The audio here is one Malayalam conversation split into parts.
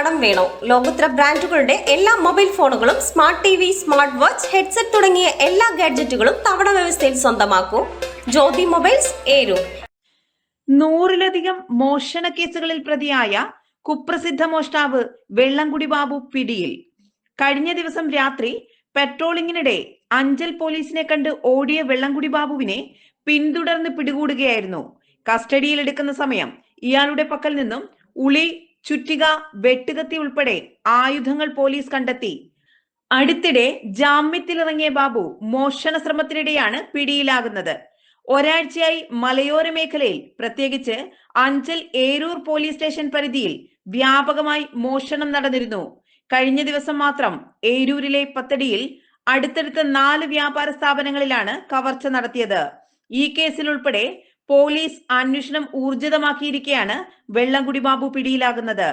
കടം വേണോ? ലോകോത്തര ബ്രാൻഡുകളുടെ എല്ലാ മൊബൈൽ ഫോണുകളും smart T V smart watch headset തുടങ്ങിയ എല്ലാ ഗാഡ്ജറ്റുകളും തവണ വ്യവസ്ഥയിൽ സ്വന്തമാക്കൂ. ജ്യോതി മൊബൈൽസ് ഏരു നൂറിലധികം മോഷണ കേസുകളിൽ പ്രതിയായ കുപ്രസിദ്ധ മോഷ്ടാവ് വെള്ളംകുടി ബാബു പിടിയിൽ. കഴിഞ്ഞ ദിവസം രാത്രി പെട്രോളിങ്ങിനിടെ അഞ്ചൽ പോലീസിനെ കണ്ട് ഓടിയ വെള്ളംകുടി ബാബുവിനെ പിന്തുടർന്ന് പിടികൂടുകയായിരുന്നു. കസ്റ്റഡിയിൽ എടുക്കുന്ന സമയം ഇയാളുടെ പക്കൽ നിന്നും ഉളി ചുറ്റിക വെട്ടുകത്തി ഉൾപ്പെടെ ആയുധങ്ങൾ പോലീസ് കണ്ടെത്തി. അടുത്തിടെ ജാമ്യത്തിലിറങ്ങിയ ബാബു മോഷണ ശ്രമത്തിനിടെയാണ് പിടിയിലാകുന്നത്. ഒരാഴ്ചയായി മലയോര മേഖലയിൽ പ്രത്യേകിച്ച് അഞ്ചൽ ഏരൂർ പോലീസ് സ്റ്റേഷൻ പരിധിയിൽ വ്യാപകമായി മോഷണം നടന്നിരുന്നു. കഴിഞ്ഞ ദിവസം മാത്രം ഏരൂരിലെ പത്തടിയിൽ അടുത്തടുത്ത നാല് വ്യാപാര സ്ഥാപനങ്ങളിലാണ് കവർച്ച നടത്തിയത്. ഈ കേസിൽ ഉൾപ്പെടെ പോലീസ് അന്വേഷണം ഊർജിതമാക്കിയിരിക്കെയാണ് വെള്ളംകുടി ബാബു പിടിയിലാകുന്നത്.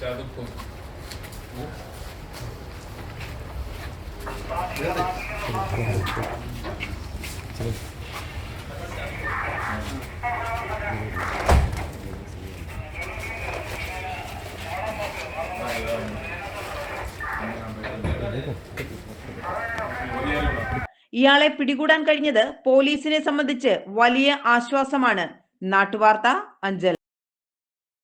ചതുപ്പും. ഇയാളെ പിടികൂടാൻ കഴിഞ്ഞത് പോലീസിനെ സംബന്ധിച്ച് വലിയ ആശ്വാസമാണ്. നാട്ടുവാർത്ത അഞ്ചൽ